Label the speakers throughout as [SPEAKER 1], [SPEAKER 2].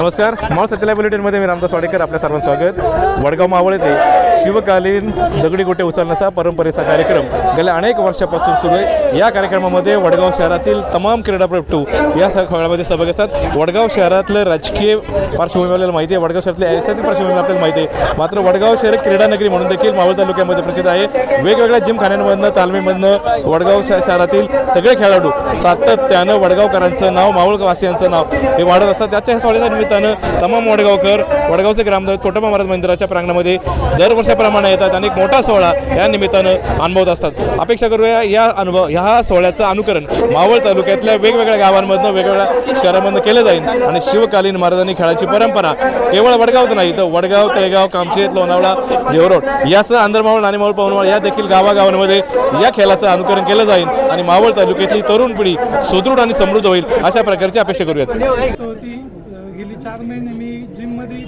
[SPEAKER 1] नमस्कार मॉल सत्यला बुलेटिनमध्ये मी रामदास वाडेकर आपल्या सर्वांचं स्वागत. वडगाव मावळ येथे शिवकालीन दगडी गोटे उचलण्याचा परंपरेचा कार्यक्रम. गेल्या अनेक वर्षापासून सुरू आहे. या कार्यक्रमामध्ये वडगाव शहरातील तमाम क्रीडापटू या खेळामध्ये सहभागी असतात. वडगाव शहरातलं राजकीय पार्श्वभूमी आपल्याला माहिती आहे. वडगाव शहरातली ऐतिहासिक पार्श्वभूमी आपल्याला माहिती आहे. मात्र वडगाव शहर क्रीडा नगरी म्हणून देखील मावळ तालुक्यामध्ये प्रसिद्ध आहे. वेगवेगळ्या जिमखान्यांमधनं तालमीमधनं वडगाव शहरातील सगळे खेळाडू सातत्यानं वडगावकरांचं नाव मावळवासियांचं नाव हे वाढत असतात. त्याच्या सोहळ्याच्या निमित्तानं तमाम वडगावकर वडगावचे ग्रामदेव कोटप्पा महाराज मंदिराच्या प्रांगणामध्ये दर दरवर्षाप्रमाणे येतात आणि एक मोठा सोहळा या निमित्तानं अनुभवत असतात. अपेक्षा करूया या अनुभव ह्या सोहळ्याचं अनुकरण मावळ तालुक्यातल्या वेगवेगळ्या गावांमधनं वेगवेगळ्या शहरांमधनं केलं जाईल. आणि शिवकालीन महाराजांनी खेळाची परंपरा केवळ वडगावच नाही तर वडगाव तळेगाव कामशेत लोणावळा देवरोड यासह आंधरमावळ नाणेमावळ पवनमाळ या देखील गावागावांमध्ये या खेळाचं अनुकरण केलं जाईल. आणि मावळ तालुक्यातली तरुण पिढी सुदृढ आणि समृद्ध होईल अशा प्रकारची अपेक्षा करूयात.
[SPEAKER 2] गेली चार महिने मी जिममध्ये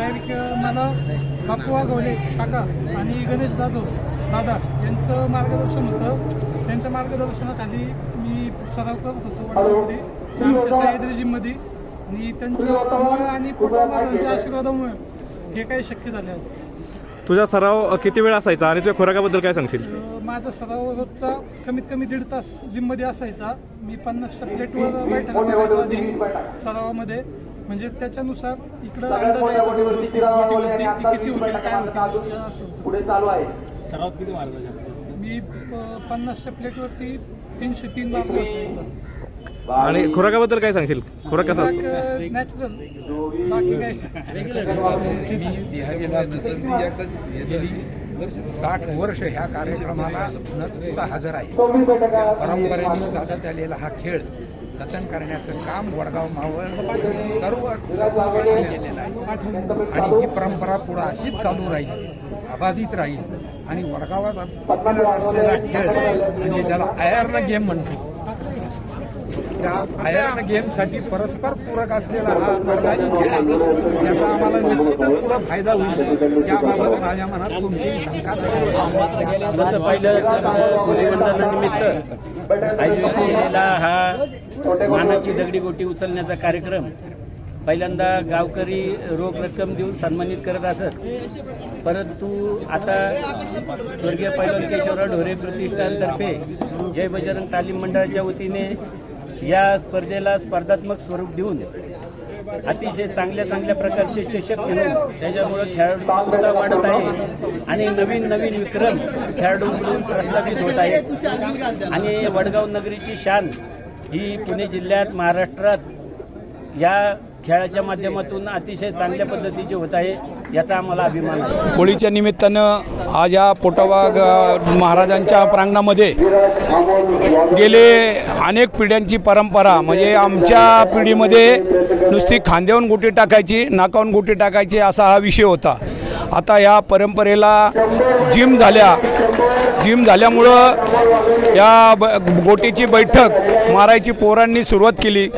[SPEAKER 2] केलं मला बापू वागवले काका आणि गणेश जाधव दादा यांचं मार्गदर्शन होतं. त्यांच्या मार्गदर्शनाखाली मी सराव करत होतो वडिलांमध्ये आमच्या सह्याद्री जिममध्ये आणि त्यांच्यामुळे आणि कुटुंबाच्या आशीर्वादामुळे हे काही शक्य झाले आज.
[SPEAKER 1] तुझा सराव किती वेळ असायचा आणि तुझ्या खुराकाबद्दल काय सांगशील?
[SPEAKER 2] माझा सराव रोजचा कमीत कमी दीड तास जिममध्ये असायचा. मी पन्नासच्या प्लेटवर बैठक करायचो आधी सरावामध्ये. म्हणजे त्याच्यानुसार इकडं अंदाज किती होतील काय होतील असं होतं.
[SPEAKER 3] सर्वात किती जास्त असते
[SPEAKER 2] मी पन्नासच्या प्लेटवरती तीनशे तीन मार्क
[SPEAKER 1] आणि खुराकाबद्दल काय सांगशील? खुराक कसा असतो?
[SPEAKER 2] नॅचरल बाकी काय?
[SPEAKER 4] ह्या नसंती एकदा गेली. साठ वर्ष ह्या कार्यक्रमाला न चुकता हजर आहे. परंपरेने चालत आलेला हा खेळ जतन करण्याचं काम वडगाव मावळ सर्व केलेलं आहे. आणि ही परंपरा पुढे अशीच चालू राहील अबाधित राहील. आणि वडगावात असलेला खेळ म्हणजे ज्याला आयर्न गेम म्हणतो त्या आयर्न गेमसाठी परस्पर पूरक असलेला हा मर्दानी खेळ आहे. याचा आम्हाला निश्चितच पुढे फायदा होईल. याबाबत माझ्या मनात कोणतीही शंका नाही.
[SPEAKER 3] आयोजित केलेला हा मानाची दगडी गोटी उचलण्याचा कार्यक्रम पहिल्यांदा गावकरी रोख रक्कम देऊन सन्मानित करत असत. परंतु आता स्वर्गीय पैलवान केशवराव ढोरे प्रतिष्ठानतर्फे जय बजरंग तालीम मंडळाच्या वतीने या स्पर्धेला स्पर्धात्मक स्वरूप देऊन अतिशय चांगल्या चांगल्या प्रकारचे चषक घेऊन त्याच्यामुळं खेळाडूंचा वाढत आहे आणि नवीन नवीन विक्रम खेळाडूंकडून प्रस्थापित होत आहेत आणि वडगाव नगरीची शान ही पुणे जिल्ह्यात महाराष्ट्रात या खेळाच्या माध्यमातून अतिशय चांगल्या पद्धतीचे होत आहे याचा आम्हाला अभिमान आहे.
[SPEAKER 5] होळीच्या निमित्तानं आज या पोटाबाग महाराजांच्या प्रांगणामध्ये गेले अनेक पिढ्यांची परंपरा म्हणजे आमच्या पिढीमध्ये नुसती खांद्यावून गोटी टाकायची नाकावून गोटी टाकायची असा हा विषय होता. आता या परंपरेला जिम झाल्या जिम झाल्यामुळं या ब गोटीची बैठक मारायची पोरांनी सुरुवात केली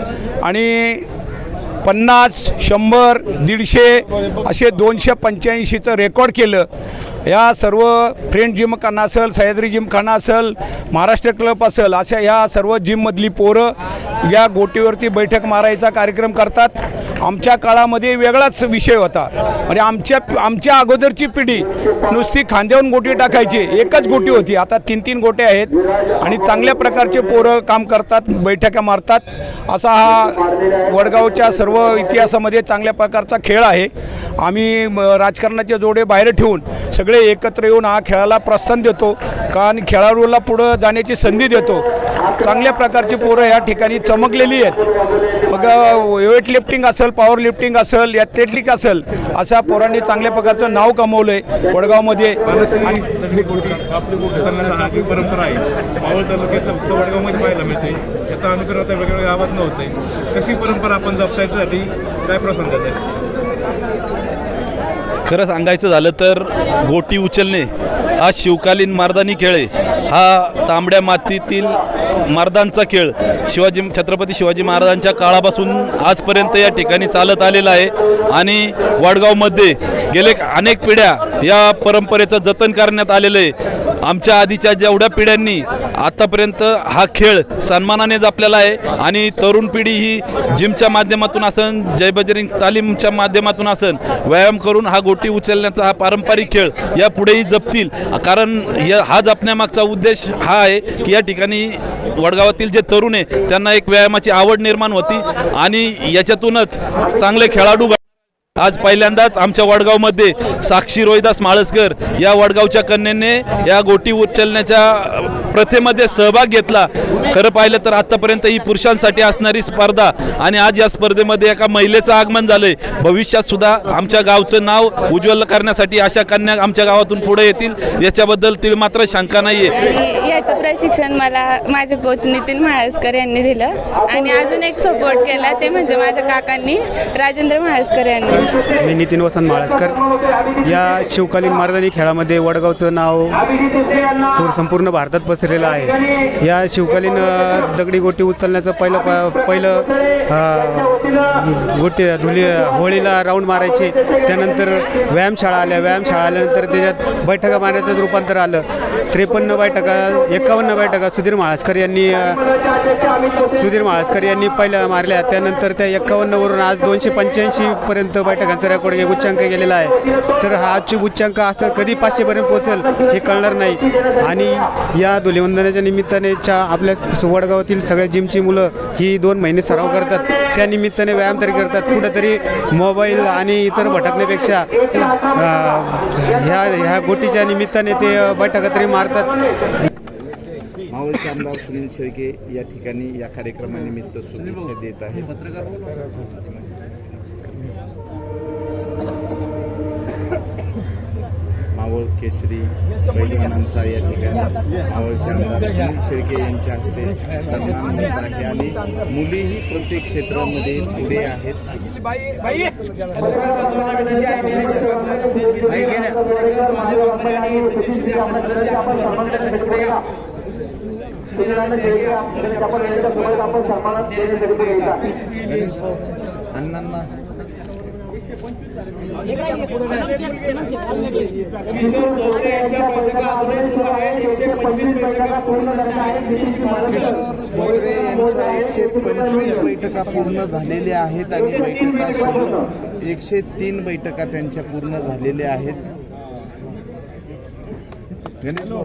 [SPEAKER 5] आणि पन्नास शंभर दीडशे असे दोनशे पंच्याऐंशीचं रेकॉर्ड केलं. या सर्व फ्रेंड जिमखाना असेल सह्याद्री जिमखाना असेल महाराष्ट्र क्लब असेल अशा ह्या सर्व जिममधली पोरं या गोटीवरती बैठक मारायचा कार्यक्रम करतात. आमच्या काळामध्ये वेगळाच विषय होता. म्हणजे आमच्या आमच्या अगोदरची पिढी नुसती खांद्यावरून गोटी टाकायची एकच गोटी होती. आता तीन तीन गोटे आहेत आणि चांगल्या प्रकारचे पोरं काम करतात बैठका मारतात. असा हा वडगावच्या सर्व इतिहासामध्ये चांगल्या प्रकारचा खेळ आहे. आम्ही राजकारणाचे जोडे बाहेर ठेवून सगळे एकत्र येऊन हा खेळाला प्रोत्साहन देतो कारण खेळाडूला पुढं जाण्याची संधी देतो चांगल्या प्रकारची पोरं या ठिकाणी चमकलेली आहेत मग वेट लिफ्टिंग असेल पॉवर लिफ्टिंग असेल ॲथलेटिक असेल अशा पोरांनी चांगल्या प्रकारचं नाव कमवलं आहे वडगावमध्ये आणि
[SPEAKER 1] परंपरा आहे मावळ अनुकरण आता वेगवेगळ्या गावात कशी परंपरा आपण जपता येण्यासाठी काय प्रसंग
[SPEAKER 6] खरं सांगायचं झालं तर गोटी उचलणे हा शिवकालीन मारदानी खेळ आहे. हा तांबड्या मातीतील मारदांचा खेळ. शिवाजी छत्रपती शिवाजी महाराजांच्या काळापासून आजपर्यंत या ठिकाणी चालत आलेला आहे. आणि वाडगावमध्ये गेले अनेक पिढ्या या परंपरेचं जतन करण्यात आलेलं आहे. आमच्या आधीच्या जेवढ्या पिढ्यांनी आतापर्यंत हा खेळ सन्मानाने जपलेला आहे. आणि तरुण पिढी ही जिमच्या माध्यमातून असन जय बजरिंग तालीमच्या माध्यमातून असन व्यायाम करून हा गोटी उचलण्याचा हा पारंपरिक खेळ या पुढेही जपतील. कारण या हा जपण्यामागचा उद्देश हा आहे की या ठिकाणी वडगावातील जे तरुण आहे त्यांना एक व्यायामाची आवड निर्माण होती. आणि याच्यातूनच चांगले खेळाडू आज पहिल्यांदाच आमच्या वडगावमध्ये साक्षी रोहिदास माळसकर या वडगावच्या कन्येने या गोटी उचलण्याच्या प्रथेमध्ये सहभाग घेतला. खरं पाहिलं तर आतापर्यंत ही पुरुषांसाठी असणारी स्पर्धा आणि आज या स्पर्धेमध्ये एका महिलेचं आगमन झालंय. भविष्यात सुद्धा आमच्या गावचं नाव उज्ज्वल करण्यासाठी अशा कन्या आमच्या गावातून पुढे येतील. याच्याबद्दल तिळ मात्र शंका नाहीये.
[SPEAKER 7] याचं प्रशिक्षण मला माझे कोच नितीन म्हाळसकर यांनी दिलं. आणि अजून एक सपोर्ट केला ते म्हणजे माझ्या काकांनी राजेंद्र म्हाळसकर यांनी.
[SPEAKER 8] मी नितीन वसंत माळसकर. या शिवकालीन मारदानी खेळामध्ये वडगावचं नाव संपूर्ण भारतात पसरलेलं आहे. या शिवकालीन दगडी गोटी उचलण्याचं पहिलं प पहिलं गोटी धुली होळीला राऊंड मारायचे. त्यानंतर व्यायामशाळा आल्या. व्यायामशाळा आल्यानंतर त्याच्यात बैठका मारण्याचं रूपांतर आलं. त्रेपन्न बैठका एकावन्न बैठका सुधीर माळसकर यांनी सुधीर माळसकर यांनी पहिल्या मारल्या. त्यानंतर त्या एकावन्नवरून आज दोनशे पंच्याऐंशीपर्यंत बैठकांचा रेकॉर्ड उच्चांक गेलेला आहे. तर हा आजची उच्चांक असं कधी पाचशेपर्यंत पोहोचेल हे कळणार नाही. आणि या धुलिवंदनाच्या निमित्ताने च्या आपल्या सुवडगावातील सगळ्या जिमची मुलं ही दोन महिने सराव करतात. त्या निमित्ताने व्यायाम तरी करतात. कुठंतरी मोबाईल आणि इतर भटकण्यापेक्षा ह्या ह्या गोटीच्या निमित्ताने ते बैठका तरी मारतात.
[SPEAKER 9] मावळचे आमदार सुनील शेळके या ठिकाणी या कार्यक्रमानिमित्त शुभेच्छा देत आहेत मावळ केसरी पैलवानांचा या ठिकाणी मावळचे आमदार सुनील शेळके यांच्या हस्ते सन्मान होत आहे आणि मुलीही प्रत्येक क्षेत्रामध्ये पुढे आहेत अण्णांना बोगरे यांच्या एकशे पंचवीस बैठका पूर्ण झालेल्या आहेत आणि बैठका सोडून एकशे तीन बैठका त्यांच्या पूर्ण झालेल्या आहेत. गणेश भाऊ,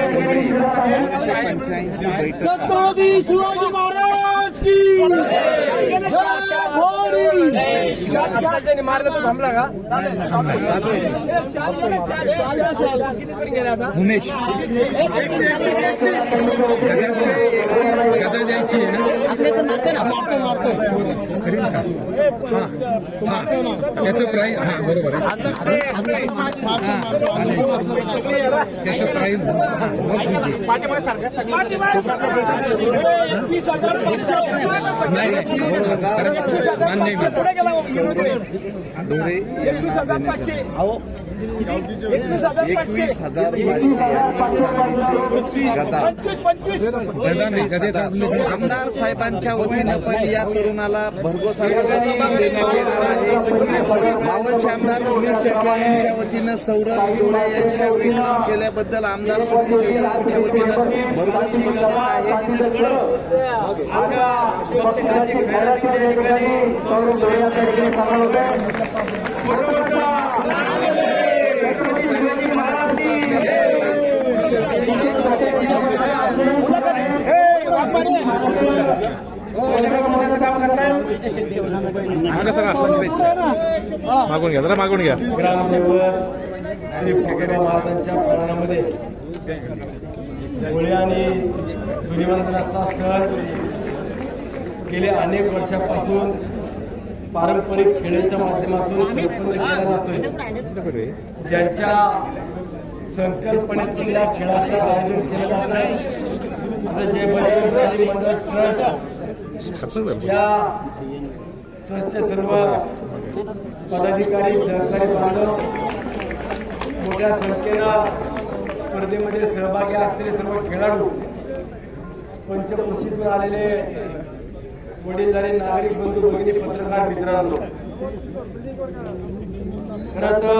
[SPEAKER 9] एकशे पंच्याऐंशी बैठका की चालू आहे उमेश.
[SPEAKER 4] एकशे एकवीस गदा द्यायची आहे ना? मारतो मारतो खरील का? हां. हां. त्याचं प्राईज हां बरोबर आहे. त्याचं. खरं- मान्य
[SPEAKER 9] एकवीस हजार पाचशे. एकवीस हजार पाचशे.
[SPEAKER 4] नाही.
[SPEAKER 9] आमदार साहेबांच्या वतीनं पण या तरुणाला भरघोस देण्यात येणार आहे. मावळचे आमदार सुनील शेट्टी यांच्या वतीनं सौरभ डोळे यांच्या विक्रम केल्याबद्दल आमदार सुनील शेट्टी यांच्या वतीनं भरघोस बक्षीस आहे.
[SPEAKER 1] मागं सरा मागून घ्या जरा मागून घ्या.
[SPEAKER 10] आणि फकरे महाराजांच्या प्रांगणामध्ये होळी आणि धुलिवंदनाचा सण गेले अनेक वर्षापासून पारंपरिक खेळाच्या माध्यमातून संपन्न केला जातोय. ज्यांच्या संकल्पनेतून या खेळाचं आयोजन केलं जात आहे आता जय बजरंग मंडळ ट्रस्ट या ट्रस्टचे सर्व पदाधिकारी सहकारी बांधव मोठ्या संख्येनं स्पर्धेमध्ये सहभागी असलेले सर्व खेळाडू पंचकृषीतून आलेले वडीलधारी नागरिक बंधू भगिनी पत्रकार मित्रांनो. खरं तर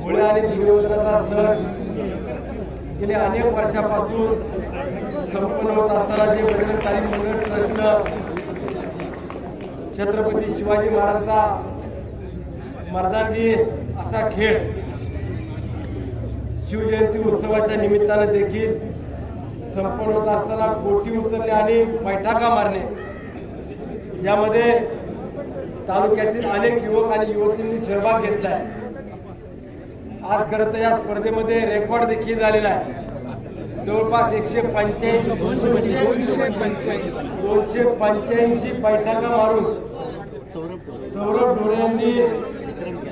[SPEAKER 10] होळी आणि दिव्यवंतनाचा सण गेले अनेक वर्षापासून संपन्न होत असताना जे बजरंग तारीख मंडळ छत्रपती शिवाजी महाराजांचा मर्दानी असा खेळ शिवजयंती उत्सवाच्या निमित्तानं देखील संपन्न होत असताना गोटी उचलणे आणि बैठका मारणे यामध्ये तालुक्यातील अनेक युवक आणि युवतींनी सहभाग घेतला आहे आज खरं तर या स्पर्धेमध्ये रेकॉर्ड देखील झालेला आहे. जवळपास एकशे पंच्याऐंशी
[SPEAKER 9] दोनशे पंच्याऐंशी
[SPEAKER 10] दोनशे पंच्याऐंशी बैठका मारून सौरभ ढोरे यांनी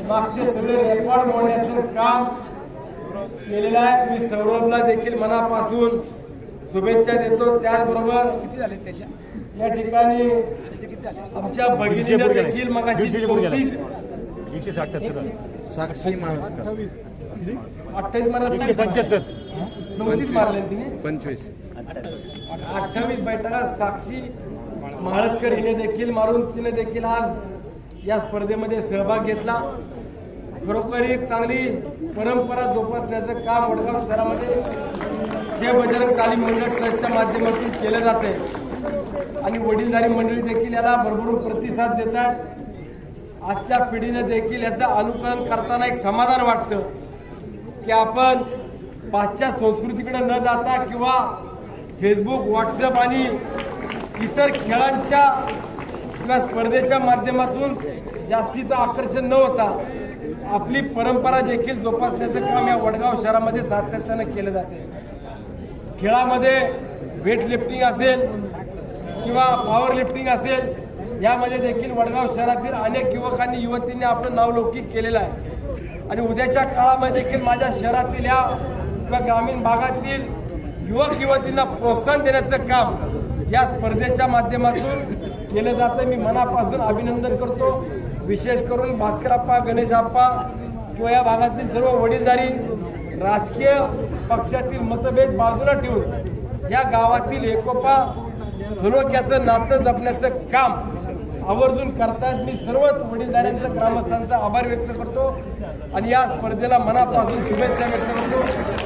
[SPEAKER 10] मागचे सगळे रेकॉर्ड मोडण्याचं काम केलेलं आहे. मी सौरभला देखील मनापासून शुभेच्छा देतो. त्याचबरोबर किती झाले त्याच्या? या ठिकाणी आमच्या भगिनीनं देखील मग
[SPEAKER 9] साक्षी माणूस.
[SPEAKER 10] अठ्ठावीस. मला पंच्याहत्तर. चौतीस मारले तिने?
[SPEAKER 9] पंचवीस.
[SPEAKER 10] अठ्ठावीस बैठका साक्षी महाळसकर हिने देखील मारून तिने देखील आज या स्पर्धेमध्ये सहभाग घेतला. खरोखर एक चांगली परंपरा जोपासण्याचं काम वडगाव शहरामध्ये जे बजरंग तालीम मंडळ ट्रस्टच्या माध्यमातून केलं जाते आणि वडीलधारी मंडळी देखील याला भरभरून प्रतिसाद देतात आजच्या पिढीनं देखील याचं अनुकरण करताना एक समाधान वाटतं की आपण पाश्चात्य संस्कृतीकडे न जाता किंवा फेसबुक व्हॉट्सअप आणि इतर खेळांच्या किंवा स्पर्धेच्या माध्यमातून जास्तीचं आकर्षण न होता आपली परंपरा देखील जोपासण्याचं काम या वडगाव शहरामध्ये सातत्यानं केलं जाते खेळामध्ये वेट लिफ्टिंग असेल किंवा पॉवर लिफ्टिंग असेल यामध्ये देखील वडगाव शहरातील अनेक युवकांनी युवतींनी आपलं नावलौकिक केलेलं आहे. आणि उद्याच्या काळामध्ये देखील माझ्या शहरातील या किंवा ग्रामीण भागातील युवक युवतींना प्रोत्साहन देण्याचं काम या स्पर्धेच्या माध्यमातून केलं जातं. मी मनापासून अभिनंदन करतो. विशेष करून भास्करप्पा गणेशाप्पा किंवा या भागातील सर्व वडीलधारी राजकीय पक्षातील मतभेद बाजूला ठेवून या गावातील एकोपा सलोख्याचं नातं जपण्याचं काम आवर्जून करतायत. मी सर्वच वडीलधाऱ्यांचा ग्रामस्थांचा आभार व्यक्त करतो आणि या स्पर्धेला मनापासून शुभेच्छा व्यक्त करतो.